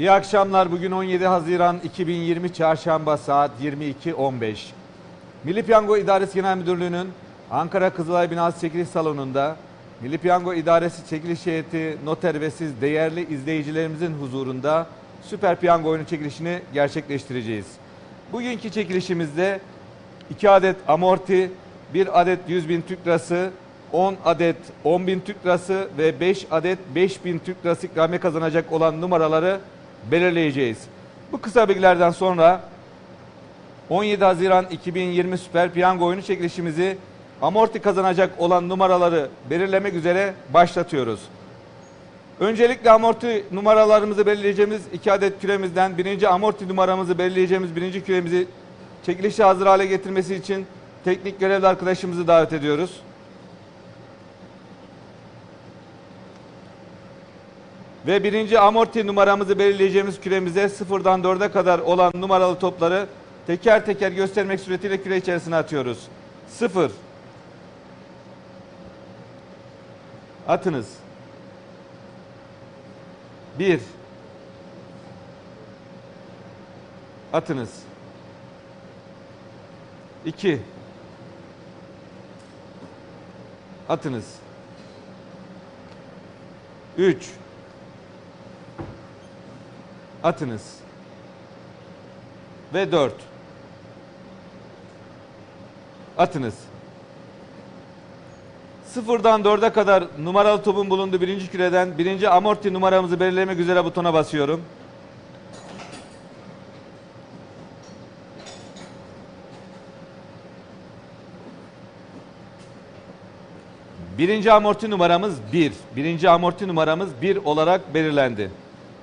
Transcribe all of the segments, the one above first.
İyi akşamlar. Bugün 17 Haziran 2020 Çarşamba saat 22.15. Milli Piyango İdaresi Genel Müdürlüğü'nün Ankara Kızılay Binası Çekiliş Salonu'nda Milli Piyango İdaresi Çekiliş Heyeti, noter ve siz değerli izleyicilerimizin huzurunda Süper Piyango oyunu çekilişini gerçekleştireceğiz. Bugünkü çekilişimizde 2 adet amorti, 1 adet 100 bin Türk lirası, 10 adet 10 bin Türk lirası ve 5 adet 5 bin Türk lirası ikramiye kazanacak olan numaraları belirleyeceğiz. Bu kısa bilgilerden sonra 17 Haziran 2020 Süper Piyango oyunu çekilişimizi amorti kazanacak olan numaraları belirlemek üzere başlatıyoruz. Öncelikle amorti numaralarımızı belirleyeceğimiz iki adet küremizden birinci amorti numaramızı belirleyeceğimiz birinci küremizi çekilişe hazır hale getirmesi için teknik görevli arkadaşımızı davet ediyoruz. Ve birinci amorti numaramızı belirleyeceğimiz küremize sıfırdan dörde kadar olan numaralı topları teker teker göstermek suretiyle küre içerisine atıyoruz. Sıfır. Atınız. Bir. Atınız. İki. Atınız. Üç. Atınız. Ve dört. Atınız. Sıfırdan dörde kadar numaralı topun bulunduğu birinci küreden birinci amorti numaramızı belirlemek üzere butona basıyorum. Birinci amorti numaramız 1. Birinci amorti numaramız 1 olarak belirlendi.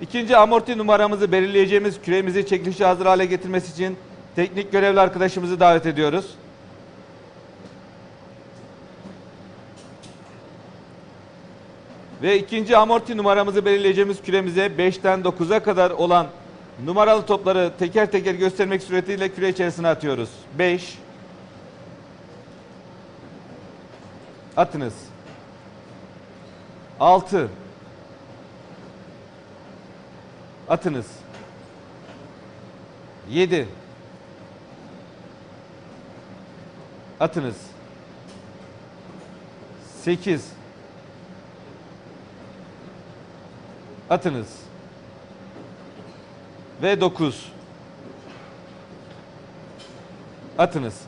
İkinci amorti numaramızı belirleyeceğimiz küremizi çekilişe hazır hale getirmesi için teknik görevli arkadaşımızı davet ediyoruz. Ve ikinci amorti numaramızı belirleyeceğimiz küremize 5'ten 9'a kadar olan numaralı topları teker teker göstermek suretiyle küre içerisine atıyoruz. 5 Atınız. 6 Atınız. 7 Atınız. 8 Atınız. Ve 9 Atınız.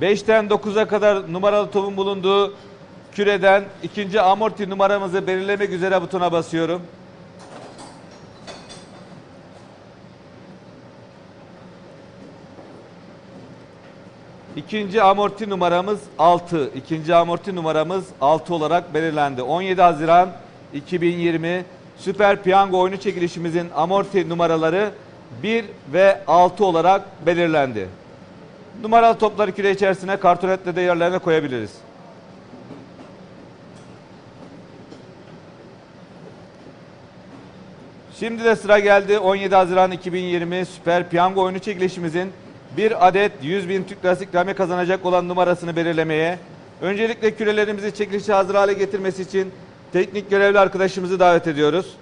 5'ten 9'a kadar numaralı topun bulunduğu küreden ikinci amorti numaramızı belirlemek üzere butona basıyorum. İkinci amorti numaramız 6. İkinci amorti numaramız 6 olarak belirlendi. 17 Haziran 2020 Süper Piyango oyunu çekilişimizin amorti numaraları 1 ve 6 olarak belirlendi. Numaralı topları küre içerisine kartonetle de yerlerine koyabiliriz. Şimdi de sıra geldi 17 Haziran 2020 Süper Piyango oyunu çekilişimizin bir adet 100 bin Türk Lirası ikramiye kazanacak olan numarasını belirlemeye. Öncelikle kürelerimizi çekilişe hazır hale getirmesi için teknik görevli arkadaşımızı davet ediyoruz.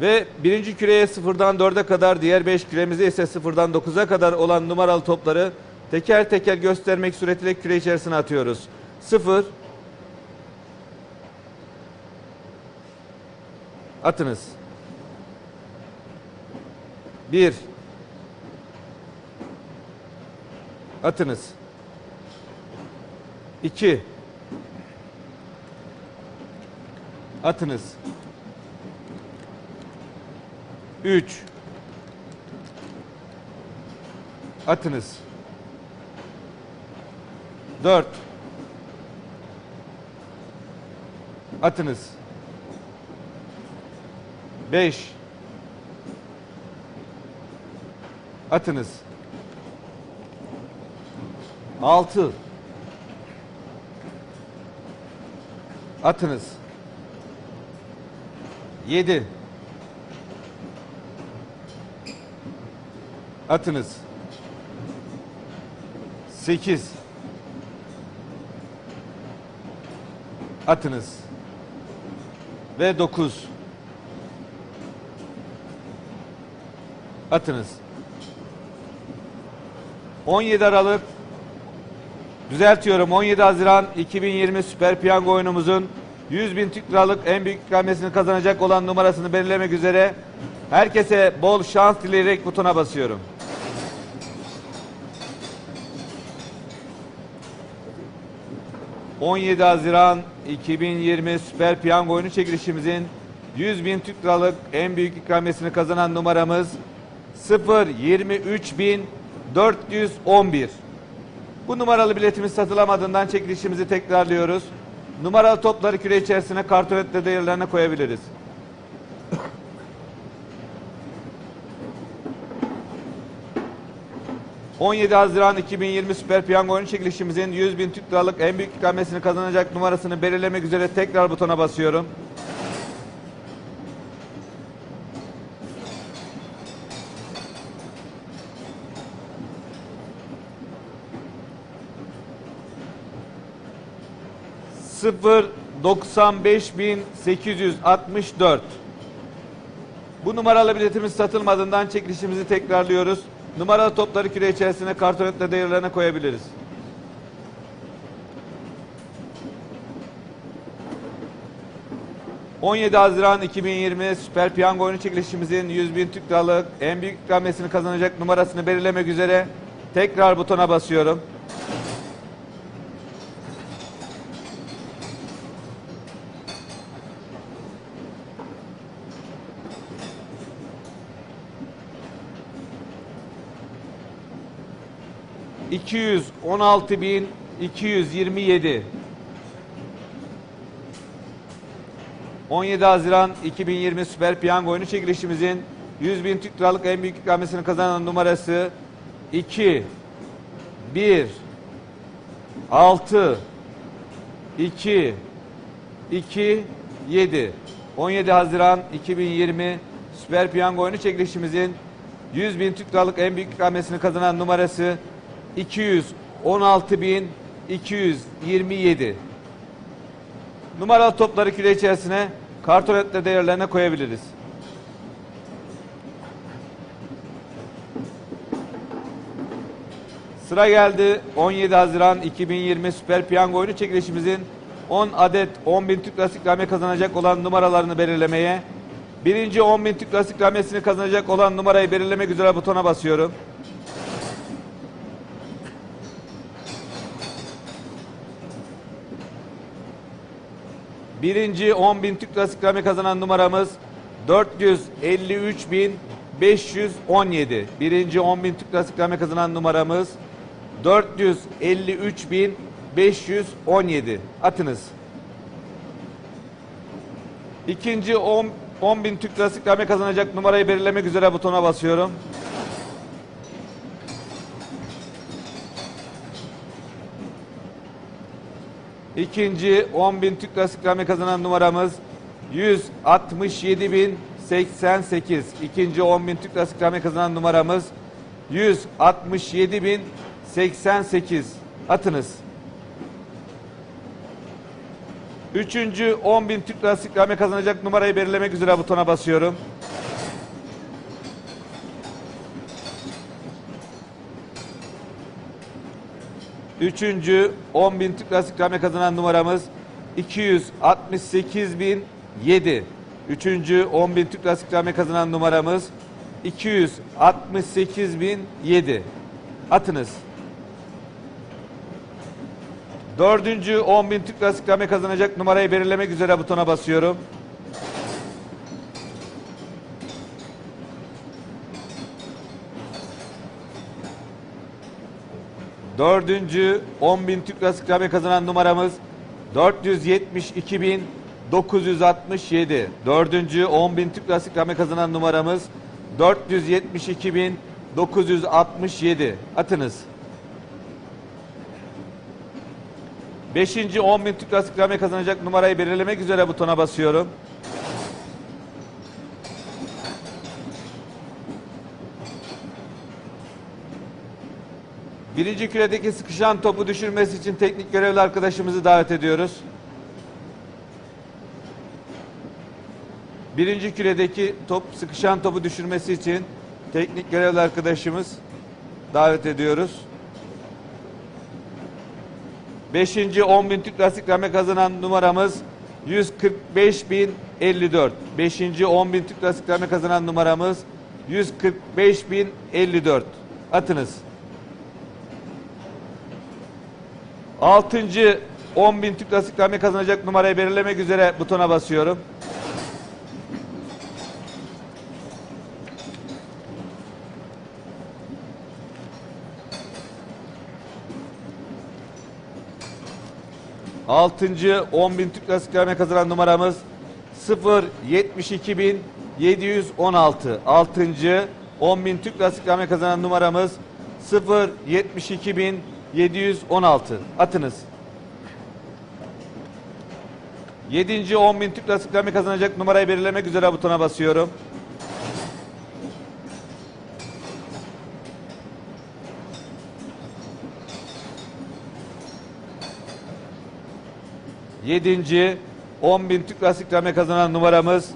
Ve birinci küreye sıfırdan dörde kadar, diğer beş küremize ise sıfırdan dokuza kadar olan numaralı topları teker teker göstermek suretiyle küre içerisine atıyoruz. Sıfır. Atınız. Bir. Atınız. İki. Atınız. 3 Atınız 4 Atınız. 5 Atınız. 6 Atınız. 7 Atınız. 8 Atınız. Ve 9 Atınız. 17 Aralık Düzeltiyorum 17 Haziran 2020 Süper Piyango oyunumuzun 100 bin Türk liralık en büyük ikramiyesini kazanacak olan numarasını belirlemek üzere herkese bol şans dileyerek butona basıyorum. ...17 Haziran 2020 Süper Piyango oyunu çekilişimizin 100 bin Türk liralık en büyük ikramiyesini kazanan numaramız 0 23 bin 411. Bu numaralı biletimiz satılamadığından çekilişimizi tekrarlıyoruz. Numaralı topları küre içerisine kartonetle değerlerine koyabiliriz. ...17 Haziran 2020 Süper Piyango oyunu çekilişimizin 100 bin Türk liralık en büyük ikramiyesini kazanacak numarasını belirlemek üzere tekrar butona basıyorum. Sıfır 95.864 Bu numaralı biletimiz satılmadığından çekilişimizi tekrarlıyoruz. Numaralı topları küre içerisine kartonetle değerlerine koyabiliriz. ...17 Haziran 2020 Süper Piyango oyunu çekilişimizin 100 bin Türk liralık en büyük ikramiyesini kazanacak numarasını belirlemek üzere tekrar butona basıyorum. 216.227 17 Haziran 2020 Süper Piyango oyunu çekilişimizin 100 bin Türk Liralık en büyük ikramiyesini kazanan numarası 2 1 6 2 2 7 17 Haziran 2020 Süper Piyango oyunu çekilişimizin 100 bin Türk Liralık en büyük ikramiyesini kazanan numarası 216.227. Numaralı topları küre içerisine kartonetle değerlerine koyabiliriz. Sıra geldi 17 Haziran 2020 Süper Piyango oyunu çekilişimizin 10 adet 10 bin Türk Lirası ikramiye kazanacak olan numaralarını belirlemeye. Birinci 10 bin Türk Lirası ikramiyesini kazanacak olan numarayı belirlemek üzere butona basıyorum. Birinci 10 bin Türk Lirası ikramiye kazanan numaramız 453.517. Birinci 10 bin Türk Lirası ikramiye kazanan numaramız 453.517. Atınız. İkinci 10, 10 bin Türk Lirası ikramiye kazanacak numarayı belirlemek üzere butona basıyorum. İkinci 10 bin Türk Lirası ikramiye kazanan numaramız 167.088. İkinci 10 bin Türk Lirası ikramiye kazanan numaramız 167.088. Atınız. Üçüncü 10 bin Türk Lirası ikramiye kazanacak numarayı belirlemek üzere butona basıyorum. Üçüncü 10 bin Türk Lirası ikramiye kazanan numaramız 268.007. Üçüncü 10 bin Türk Lirası ikramiye kazanan numaramız 268.007. Atınız. Dördüncü 10 bin Türk Lirası ikramiye kazanacak numarayı belirlemek üzere butona basıyorum. Dördüncü 10 bin Türk Lirası ikramiye kazanan numaramız 472.967. Dördüncü 10 bin Türk Lirası ikramiye kazanan numaramız 472.967. Atınız. Beşinci 10 bin Türk Lirası ikramiye kazanacak numarayı belirlemek üzere butona basıyorum. Birinci küredeki sıkışan topu düşürmesi için teknik görevli arkadaşımızı davet ediyoruz. Birinci küredeki top sıkışan topu düşürmesi için teknik görevli arkadaşımız davet ediyoruz. Beşinci 10 bin Türk Lastik Rame kazanan numaramız 145.054. Beşinci 10 bin Türk Lastik Rame kazanan numaramız 145.054. Atınız. Altıncı 10 bin Türk Lastik Rame kazanacak numarayı belirlemek üzere butona basıyorum. Altıncı 10 bin Türk Rame kazanan numaramız 0 72 bin 716. Altıncı 10 bin Türk Rame kazanan numaramız 0 72 bin 716. Atınız. Yedinci 10 bin Türk Lastik Rame kazanacak numarayı belirlemek üzere butona basıyorum. Yedinci 10 bin Türk Lastik Rame kazanan numaramız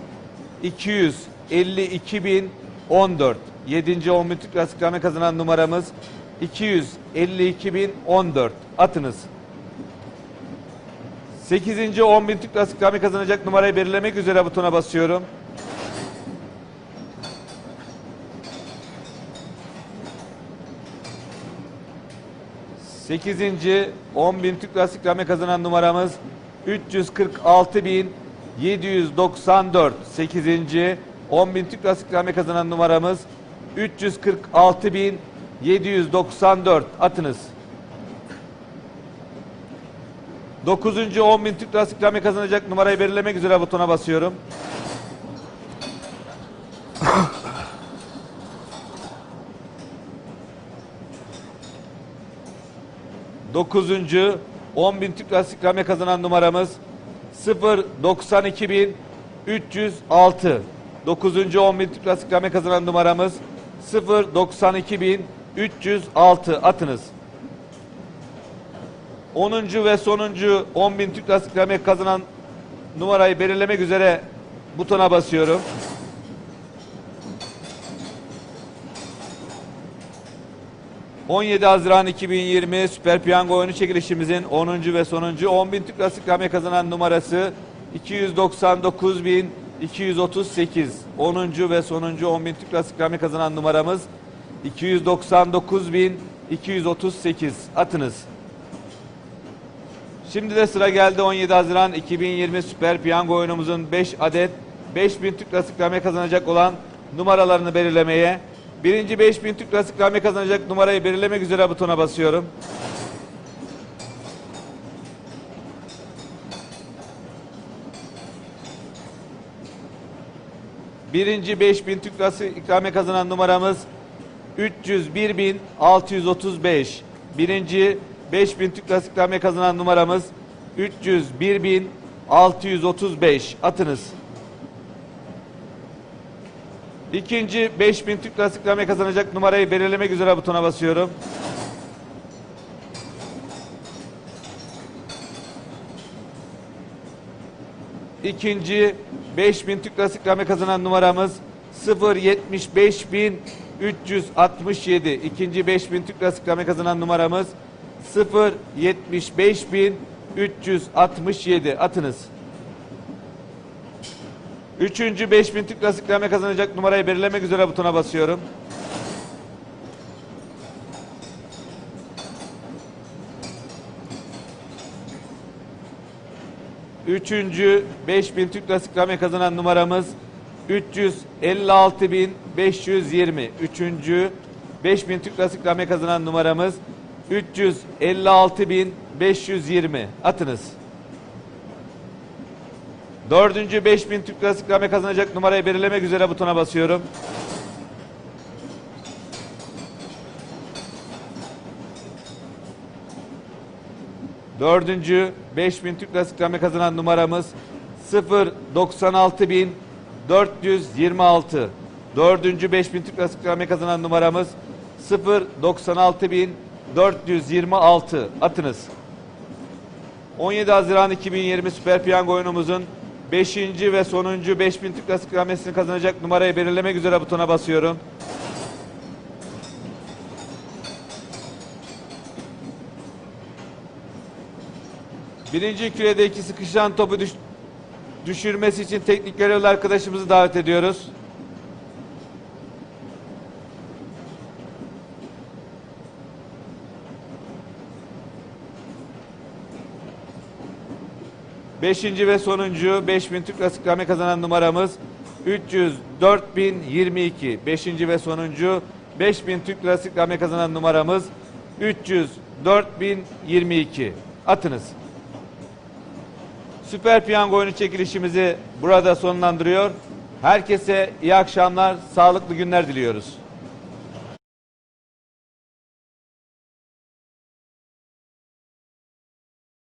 252 bin 14. Yedinci 10 bin Türk Lastik Rame kazanan numaramız 252 bin 14. Atınız. 8. 10 bin Türk Lastik Rame kazanacak numarayı belirlemek üzere butona basıyorum. Sekizinci 10 bin Türk Lastik Rame kazanan numaramız 346 bin 794. Sekizinci 10 bin Türk Lastik Rame kazanan numaramız 346 bin 794. Atınız. 9. 10 bin Türk Lastik Rame kazanacak numarayı belirlemek üzere butona basıyorum. Dokuzuncu 10 bin Türk Lastik Rame kazanan numaramız 0 92 bin 306. 9. 10 bin Türk Lastik Rame kazanan numaramız 0 92 bin 306. Atınız. 10. ve sonuncu 10 bin Türk Lastik Rame kazanan numarayı belirlemek üzere butona basıyorum. ...17 Haziran 2020 Süper Piyango oyunu çekilişimizin 10. ve sonuncu 10 bin Türk Lastik Rame kazanan numarası 299 bin 238. 10. ve sonuncu 10 bin Türk Lastik Rame kazanan numaramız 299 bin 238. Atınız. Şimdi de sıra geldi 17 Haziran 2020 Süper Piyango oyunumuzun 5 adet 5000 Türk Lastik Rame kazanacak olan numaralarını belirlemeye. Birinci 5000 Türk Lastik Rame kazanacak numarayı belirlemek üzere butona basıyorum. Birinci 5000 Türk Lastik ikrame kazanan numaramız 301.635. Birinci 5000 Türk ikrame kazanan numaramız 301.635. Atınız. İkinci 5000 Türk ikrame kazanacak numarayı belirlemek üzere butona basıyorum. İkinci 5000 Türk Rame kazanan numaramız 075367. İkinci 5000 Türk Lastik Rame kazanan numaramız 075367. Atınız. Üçüncü 5000 Türk Lastik Rame kazanacak numarayı belirlemek üzere butona basıyorum. Üçüncü 5000 Türk Lastik Rame kazanan numaramız 356.520. Üçüncü 5000 Türk Lastik Rame kazanan numaramız 356.520. Atınız. Dördüncü 5000 Türk Lastik Rame kazanacak numarayı belirlemek üzere butona basıyorum. Dördüncü 5000 Türk Lastik Rame kazanan numaramız 096.426. Dördüncü 5000 Türk Lastik Rame kazanan numaramız 096.426. 426 atınız. 17 Haziran 2020 Süper Piyango oyunumuzun 5. ve sonuncu 5000 Türk Lirası ikramiyesini kazanacak numarayı belirlemek üzere butona basıyorum. Birinci küredeki sıkışan topu düş- düşürmesi için teknik görevli arkadaşımızı davet ediyoruz. Beşinci ve sonuncu 5000 Türk Lirası ikramiye kazanan numaramız 304.022. Beşinci ve sonuncu 5000 Türk Lirası ikramiye kazanan numaramız 304.022. Atınız. Süper Piyango oyunu çekilişimizi burada sonlandırıyor. Herkese iyi akşamlar, sağlıklı günler diliyoruz.